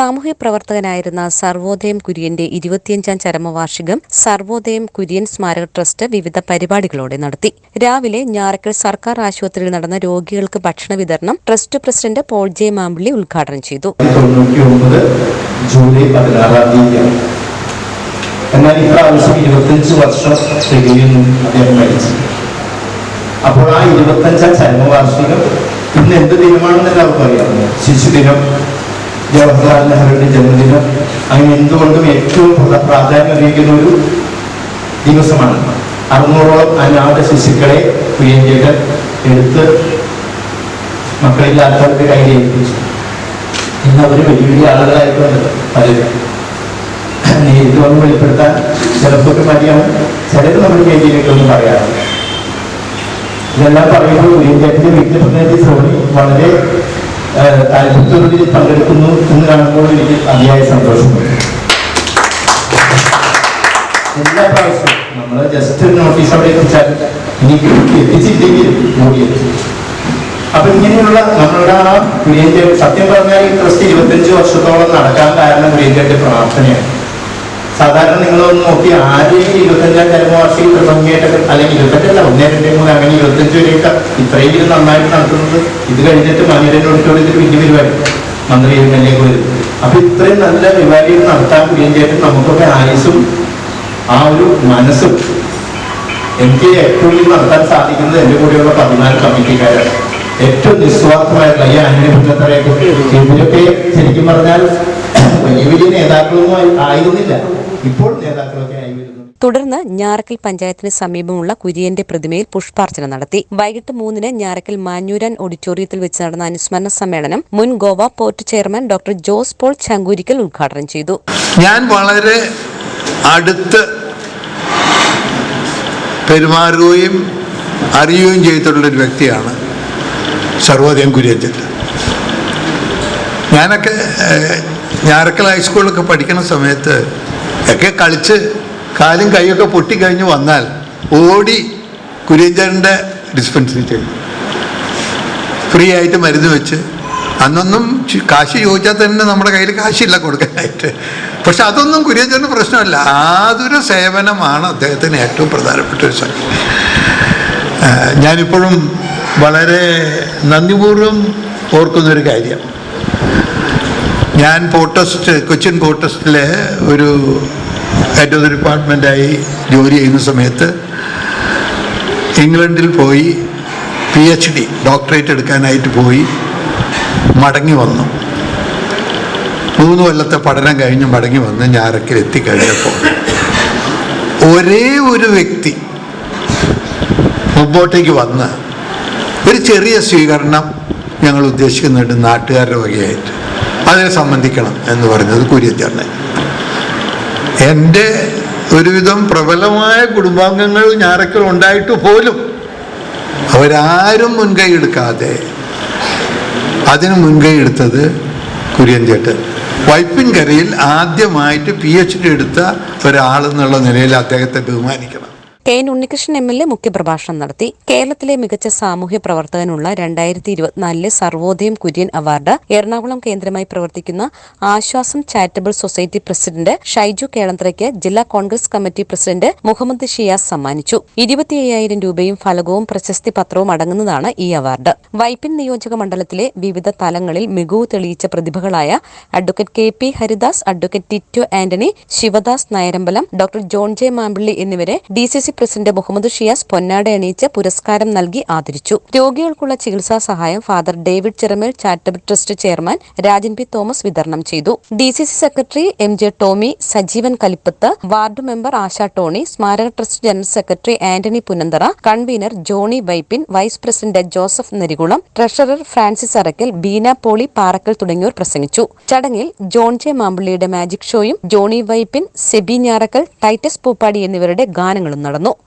സാമൂഹ്യ പ്രവർത്തകനായിരുന്ന സർവോദയം കുര്യന്റെ ഇരുപത്തിയഞ്ചാം ചരമവാർഷികം സർവോദയം കുര്യൻ സ്മാരക ട്രസ്റ്റ് വിവിധ പരിപാടികളോടെ നടത്തി. രാവിലെ ഞാറക്കൽ സർക്കാർ ആശുപത്രിയിൽ നടന്ന രോഗികൾക്ക് ഭക്ഷണ വിതരണം trust president Paul J Mampilly ഉദ്ഘാടനം ചെയ്തു. ജൂലൈ അപ്പോൾ ആ ഇരുപത്തഞ്ചാം ചരമവാർഷികം ഇന്ന് എന്ത് ദിനമാണെന്ന് എല്ലാവർക്കും അറിയാമോ ശിശുദിനം ജവഹർലാൽ നെഹ്റുവിന്റെ ജന്മദിനം. അങ്ങനെ എന്തുകൊണ്ടും ഏറ്റവും പ്ര- പ്രാധാന്യം അറിയിക്കുന്ന ഒരു ദിവസമാണ്. അറുന്നൂറോളം അനാഥ ശിശുക്കളെ പ്രിയഞ്ചേട്ടൻ എടുത്ത് മക്കളില്ലാത്തവരുടെ കയ്യിൽ ഏൽപ്പിച്ചു. ഇന്ന് അവർ വലിയ വലിയ ആളുകളായിട്ടുണ്ട് പലരും. നേരിട്ട് വന്ന് വെളിപ്പെടുത്താൻ ചിലപ്പോൾ മതിയാവും ചിലർ നമ്മുടെ കേന്ദ്രീകരിക്കൊന്നും പറയാറില്ല. ഇതെല്ലാം പറയുമ്പോൾ വീട്ടിലെ വീട്ടിൽ പ്രതിനിധി സോണി വളരെ താല്പര്യത്തോടെ ഇതിൽ പങ്കെടുക്കുന്നു എന്ന് കാണുമ്പോൾ എനിക്ക് അതിയായ സന്തോഷമുണ്ട് എല്ലാ പ്രാവശ്യവും നമ്മൾ ജസ്റ്റ് ഒരു നോട്ടീസ് അവിടെ എത്തിച്ചാൽ എനിക്ക് എത്തിച്ചില്ലെങ്കിൽ കൂടി എത്തും. അപ്പൊ ഇങ്ങനെയുള്ള നമ്മളുടെ ആ കുര്യന്റെ സത്യം പറഞ്ഞാൽ ഈ ട്രസ്റ്റ് ഇരുപത്തഞ്ച് വർഷത്തോളം നടക്കാൻ കാരണം കുര്യന്റെ പ്രാർത്ഥനയാണ്. നിങ്ങളൊന്ന് നോക്കി. ആരെയും ഇരുപത്തഞ്ചാം ജന്മവാർഷിക ഭംഗിയായിട്ടൊക്കെ അല്ലെങ്കിൽ ഇരുപത്തെട്ടല്ല ഒന്നേ രണ്ടേ മൂന്ന് അങ്ങനെ ഇരുപത്തഞ്ച് വരെയൊക്കെ ഇത്രയും ഇത് നന്നായിട്ട് നടത്തുന്നത്. ഇത് കഴിഞ്ഞിട്ട് മനുഷ്യൻ ഓഡിറ്റോറിയത്തിൽ വലിയ പരിപാടി. മന്ത്രി എം എൽ എ വരും അപ്പൊ ഇത്രയും നല്ല പരിപാടികൾ നടത്താൻ വേണ്ടിയിട്ട് നമുക്കൊക്കെ ആയുസും ആ ഒരു മനസ്സും എനിക്ക് ഏറ്റവും നടത്താൻ സാധിക്കുന്നത് എന്റെ കൂടെയുള്ള പതിനാല് കമ്മിറ്റിക്കാരാണ്. ഏറ്റവും നിസ്വാർത്ഥമായിട്ടുള്ള ഈ ആന്റണിപുത്രത്തറയൊക്കെ ഇവരൊക്കെ ശരിക്കും പറഞ്ഞാൽ വലിയ വലിയ നേതാക്കളൊന്നും ആയിരുന്നില്ല. ഇപ്പോൾ നേതാക്കളൊക്കെ ആയി വരുന്നു. തുടർന്ന് ഞാറക്കൽ പഞ്ചായത്തിന് സമീപമുള്ള കുര്യന്റെ പ്രതിമയിൽ പുഷ്പാർച്ചന നടത്തി. വൈകിട്ട് മൂന്നിന് ഞാറക്കൽ മാഞ്ഞൂരാൻ ഓഡിറ്റോറിയത്തിൽ വെച്ച് നടന്ന അനുസ്മരണ സമ്മേളനം മുൻ Goa port chairman doctor Jose Paul Chankoorikkal ഉദ്ഘാടനം ചെയ്തു. ഞാൻ വളരെ അടുത്ത് പെരുമാറുകയും അറിയുകയും ചെയ്തിട്ടുള്ള ഒരു വ്യക്തിയാണ് സർവോദയം കുര്യത്തിൽ ഞാനൊക്കെ ഞാറക്കൽ ഹൈസ്കൂളിലൊക്കെ പഠിക്കുന്ന സമയത്ത് ഒക്കെ കളിച്ച് കാലും കൈയൊക്കെ പൊട്ടിക്കഴിഞ്ഞ് വന്നാൽ ഓടി കുര്യച്ചന്റെ ഡിസ്പെൻസറി ചെയ്തു ഫ്രീ ആയിട്ട് മരുന്ന് വെച്ച്. അന്നൊന്നും കാശ് ചോദിച്ചാൽ തന്നെ നമ്മുടെ കയ്യിൽ കാശില്ല കൊടുക്കാനായിട്ട്. പക്ഷെ അതൊന്നും കുര്യച്ചന് പ്രശ്നമല്ല. ആതൊരു സേവനമാണ് അദ്ദേഹത്തിന് ഏറ്റവും പ്രധാനപ്പെട്ട ഒരു സംഗതി. ഞാനിപ്പോഴും വളരെ നന്ദിപൂർവം ഓർക്കുന്നൊരു കാര്യം. ഞാൻ പോർട്ടസ്റ്റ് കൊച്ചിൻ പോർട്ടസ്റ്റിലെ ഒരു ഹെഡ് ഓഫ് ദി ഡിപ്പാർട്ട്മെന്റായി ജോലി ചെയ്യുന്ന സമയത്ത് ഇംഗ്ലണ്ടിൽ പോയി പി എച്ച് ഡി ഡോക്ടറേറ്റ് എടുക്കാനായിട്ട് പോയി മടങ്ങി വന്നു. മൂന്ന് കൊല്ലത്തെ പഠനം കഴിഞ്ഞ് മടങ്ങി വന്ന് ഞാറക്കിൽ എത്തിക്കഴിഞ്ഞപ്പോൾ ഒരേ ഒരു വ്യക്തി മുമ്പോട്ടേക്ക് വന്ന് ഒരു ചെറിയ സ്വീകരണം ഞങ്ങൾ ഉദ്ദേശിക്കുന്നുണ്ട് നാട്ടുകാരുടെ വകയായിട്ട്. അതിനെ സംബന്ധിക്കണം എന്ന് പറഞ്ഞത് കുര്യച്ചേട്ടൻ എന്റെ ഒരുവിധം പ്രബലമായ കുടുംബാംഗങ്ങൾ ഞാറക്കൽ ഉണ്ടായിട്ട് പോലും അവരാരും മുൻകൈ എടുക്കാതെ അതിന് മുൻകൈ എടുത്തത് കുര്യൻ ചേട്ടൻ വൈപ്പിൻകരയിൽ ആദ്യമായിട്ട് പി എച്ച് ഡി എടുത്ത ഒരാളെന്നുള്ള നിലയിൽ അദ്ദേഹത്തെ ബഹുമാനിക്കണം. K N Unnikrishnan M L A മുഖ്യപ്രഭാഷണം നടത്തി. കേരളത്തിലെ മികച്ച സാമൂഹ്യ പ്രവർത്തകനുള്ള രണ്ടായിരത്തി ഇരുപത്തിനാലിലെ സർവോദയം കുര്യൻ അവാർഡ് എറണാകുളം കേന്ദ്രമായി പ്രവർത്തിക്കുന്ന Ashwasam charitable society president Shaiju കേളന്ത്രയ്ക്ക് ജില്ലാ കോൺഗ്രസ് കമ്മിറ്റി പ്രസിഡന്റ് മുഹമ്മദ് ഷിയാസ് സമ്മാനിച്ചു. ഇരുപത്തി അയ്യായിരം രൂപയും ഫലകവും പ്രശസ്തി പത്രവും അടങ്ങുന്നതാണ് ഈ അവാർഡ്. വൈപ്പിൻ നിയോജക മണ്ഡലത്തിലെ വിവിധ തലങ്ങളിൽ മികവ് തെളിയിച്ച പ്രതിഭകളായ advocate K P Haridas advocate Tito Antony Shivadas Nayarambalam doctor John J Mampilly എന്നിവരെ D C C president Muhammad Shiyas പൊന്നാട അണിയിച്ച് പുരസ്കാരം നൽകി ആദരിച്ചു. രോഗികൾക്കുള്ള ചികിത്സാ സഹായം father David Chiramel charitable trust chairman Rajan P Thomas വിതരണം ചെയ്തു. D C C secretary M J Tomy Sajeevan Kalippath ward member Asha Tony സ്മാരക trust general secretary Antony Punnathara convener Johny Vypin vice president Joseph Narikulam treasurer Francis Arackal Beena Poly Parakkal തുടങ്ങിയവർ പ്രസംഗിച്ചു. ചടങ്ങിൽ John J മാമ്പിള്ളിയുടെ magic ഷോയും ജോണി വൈപ്പിൻ സെബി ഞാറക്കൽ ടൈറ്റസ് പൂപ്പാടി എന്നിവരുടെ ഗാനങ്ങളും നടന്നു. の